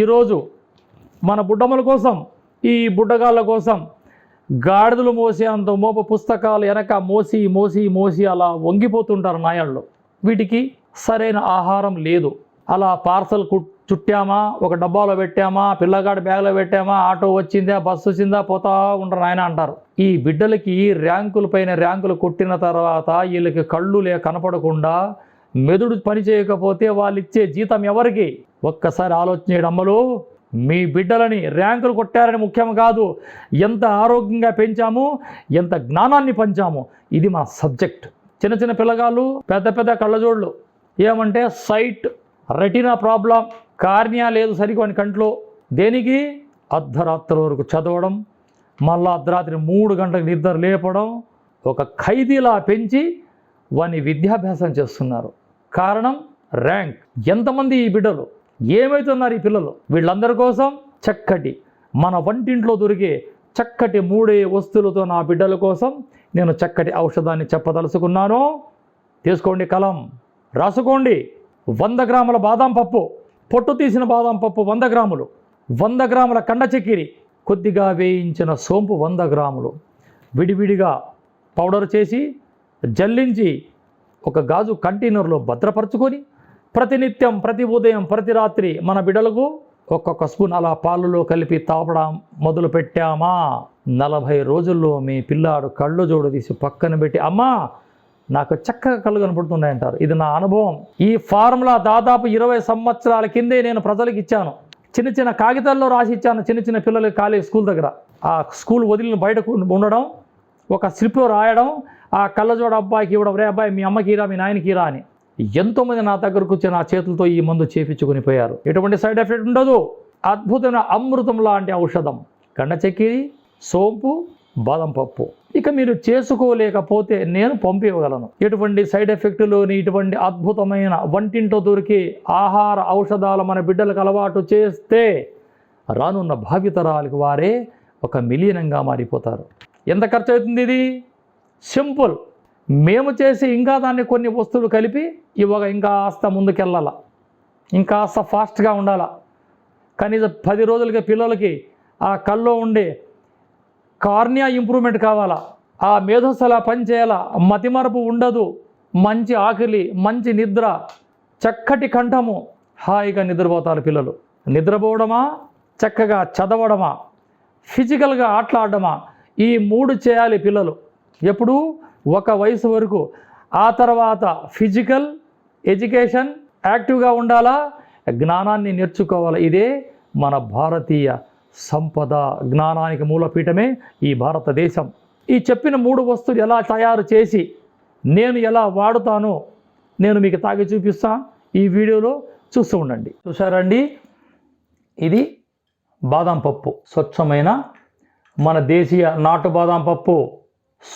ఈరోజు మన బుడ్డమ్మల కోసం ఈ బుడ్డగాళ్ళ కోసం గాడిదలు మోసే అంత మోప పుస్తకాలు వెనక మోసి మోసి మోసి అలా వంగిపోతుంటారు నాయాళ్ళు. వీటికి సరైన ఆహారం లేదు. అలా పార్సల్కు చుట్టామా ఒక డబ్బాలో పెట్టామా పిల్లగాడి బ్యాగ్లో పెట్టామా ఆటో వచ్చిందా బస్సు వచ్చిందా పోతా ఉండరు నాయన అంటారు. ఈ బిడ్డలకి ర్యాంకుల పైన ర్యాంకులు కొట్టిన తర్వాత వీళ్ళకి కళ్ళు లే కనపడకుండా మెదుడు పని చేయకపోతే వాళ్ళు ఇచ్చే జీతం ఎవరికి? ఒక్కసారి ఆలోచన చేయడం అమ్మలు మీ బిడ్డలని ర్యాంకులు కొట్టారని ముఖ్యం కాదు. ఎంత ఆరోగ్యంగా పెంచాము ఎంత జ్ఞానాన్ని పంచాము ఇది మా సబ్జెక్ట్. చిన్న చిన్న పిల్లగాళ్ళు పెద్ద పెద్ద కళ్ళజోళ్ళు. ఏమంటే సైట్ రెటినా ప్రాబ్లం కార్నియా లేదు సరిగ్గా కంట్లో. దేనికి? అర్ధరాత్రి వరకు చదవడం మళ్ళా అర్ధరాత్రి మూడు గంటలకు నిద్ర లేపడం ఒక ఖైదీలా పెంచి వాని విద్యాభ్యాసం చేస్తున్నారు. కారణం ర్యాంక్. ఎంతమంది ఈ బిడ్డలు? ఏమవుతున్నారు ఈ పిల్లలు? వీళ్ళందరి కోసం చక్కటి మన వంటింట్లో దొరికే చక్కటి మూడే వస్తువులతో నా బిడ్డల కోసం నేను చక్కటి ఔషధాన్ని చెప్పదలుచుకున్నాను. తీసుకోండి కలం. రాసుకోండి. వంద గ్రాముల బాదం పప్పు. పొట్టు తీసిన బాదం పప్పు వంద గ్రాములు. వంద గ్రాముల కండ చక్కెరి. కొద్దిగా వేయించిన సోంపు వంద గ్రాములు. విడివిడిగా పౌడర్ చేసి జల్లించి ఒక గాజు కంటైనర్లో భద్రపరచుకొని ప్రతినిత్యం ప్రతి ఉదయం ప్రతి రాత్రి మన బిడలకు ఒక్కొక్క స్పూన్ అలా పాలలో కలిపి తాపడం మొదలు పెట్టామా నలభై రోజుల్లో మీ పిల్లాడు కళ్ళు జోడు తీసి పక్కన పెట్టి అమ్మా నాకు చక్కగా కళ్ళు కనపడుతున్నాయంటారు. ఇది నా అనుభవం. ఈ ఫార్ములా దాదాపు ఇరవై సంవత్సరాల కిందే నేను ప్రజలకు ఇచ్చాను. చిన్న చిన్న కాగితాల్లో రాసి ఇచ్చాను చిన్న చిన్న పిల్లలకి కాలేజ్ స్కూల్ దగ్గర. ఆ స్కూల్ వదిలిన బయటకు ఉండడం ఒక స్లిప్లో రాయడం ఆ కళ్ళజోడ అబ్బాయికి ఇవ్వడం రే అబ్బాయి మీ అమ్మకి రా మీ నాయనకి రా అని. ఎంతోమంది నా దగ్గరకు వచ్చి నా చేతులతో ఈ మందు చేపించుకుని పోయారు. ఎటువంటి సైడ్ ఎఫెక్ట్ ఉండదు. అద్భుతమైన అమృతం లాంటి ఔషధం. కండ చక్కెరి సోంపు బాదం పప్పు. ఇక మీరు చేసుకోలేకపోతే నేను పంపివ్వగలను. ఎటువంటి సైడ్ ఎఫెక్టులోని ఇటువంటి అద్భుతమైన వంటింట్లో దొరికే ఆహార ఔషధాలు మన బిడ్డలకు అలవాటు చేస్తే రానున్న భావితరాలకు వారే ఒక మిలీనంగా మారిపోతారు. ఎంత ఖర్చు అవుతుంది ఇది? సింపుల్. మేము చేసి ఇంకా దాన్ని కొన్ని వస్తువులు కలిపి ఇవ్వగా ఇంకా ఆస్త ముందుకెళ్ళాల. ఇంకా ఆస్త ఫాస్ట్గా ఉండాల. కనీసం పది రోజులకి పిల్లలకి ఆ కల్లో ఉండే కార్నియా ఇంప్రూవ్మెంట్ కావాలా. ఆ మేధస్సులా పనిచేయాలా మతిమరపు ఉండదు. మంచి ఆకలి మంచి నిద్ర చక్కటి కంఠము హాయిగా నిద్రపోతారు పిల్లలు. నిద్రపోవడమా? చక్కగా చదవడమా? ఫిజికల్గా ఆటలాడడమా ఈ మూడు చేయాలి పిల్లలు. ఎప్పుడు? ఒక వయసు వరకు. ఆ తర్వాత ఫిజికల్ ఎడ్యుకేషన్ యాక్టివ్గా ఉండాలా? జ్ఞానాన్ని నేర్చుకోవాలి? ఇదే మన భారతీయ సంపద జ్ఞానానికి మూలపీఠమే ఈ భారతదేశం. ఈ చెప్పిన మూడు వస్తువులు ఎలా తయారు చేసి నేను ఎలా వాడుతానో నేను మీకు తాగి చూపిస్తా. ఈ వీడియోలో చూస్తూ ఉండండి. చూసారండి ఇది బాదం పప్పు. స్వచ్ఛమైన మన దేశీయ నాటు బాదం పప్పు.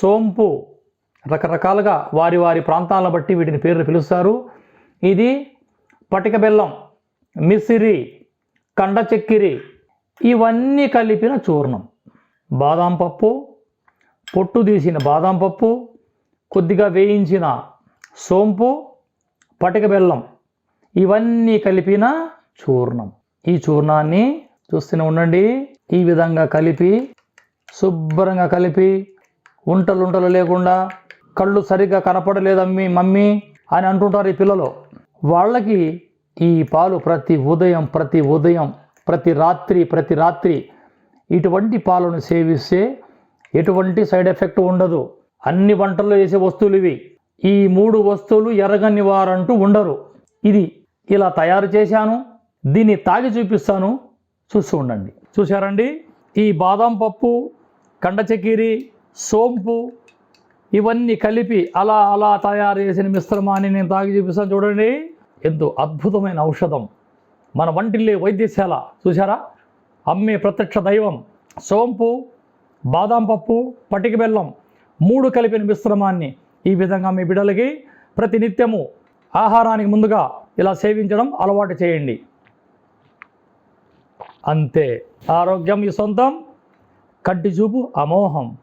సోంపు రకరకాలుగా వారి వారి ప్రాంతాలను బట్టి వీటిని పేర్లు పిలుస్తారు. ఇది పటిక బెల్లం మిసిరి కండ చక్కెరి ఇవన్నీ కలిపిన చూర్ణం. బాదం పప్పు పొట్టు తీసిన బాదం పప్పు కొద్దిగా వేయించిన సోంపు పటిక బెల్లం ఇవన్నీ కలిపిన చూర్ణం. ఈ చూర్ణాన్ని చూస్తూనే ఉండండి. ఈ విధంగా కలిపి శుభ్రంగా కలిపి ఉంటలు ఉంటలు లేకుండా కళ్ళు సరిగ్గా కనపడలేదమ్మి మమ్మీ అని అంటుంటారు ఈ పిల్లలు. వాళ్ళకి ఈ పాలు ప్రతి ఉదయం ప్రతి ఉదయం ప్రతి రాత్రి ప్రతి రాత్రి ఇటువంటి పాలను సేవిస్తే ఎటువంటి సైడ్ ఎఫెక్ట్ ఉండదు. అన్ని వంటల్లో వేసే వస్తువులు ఇవి. ఈ మూడు వస్తువులు ఎరగని వారంటూ ఉండరు. ఇది ఇలా తయారు చేశాను దీన్ని తాగి చూపిస్తాను. చూస్తూ ఉండండి. చూశారండి? ఈ బాదం పప్పు కండ సోంపు ఇవన్నీ కలిపి అలా అలా తయారు చేసిన మిశ్రమాన్ని నేను తాగి చూపిస్తాను చూడండి. ఎంతో అద్భుతమైన ఔషధం. మన వంటిల్లే వైద్యశాల. చూసారా అమ్మే ప్రత్యక్ష దైవం. సోంపు బాదాం పప్పు పటిక బెల్లం మూడు కలిపిన మిశ్రమాన్ని ఈ విధంగా మీ బిడ్డలకి ప్రతినిత్యము ఆహారానికి ముందుగా ఇలా సేవించడం అలవాటు చేయండి. అంతే. ఆరోగ్యం ఈ సొంతం. కంటి చూపు అమోహం.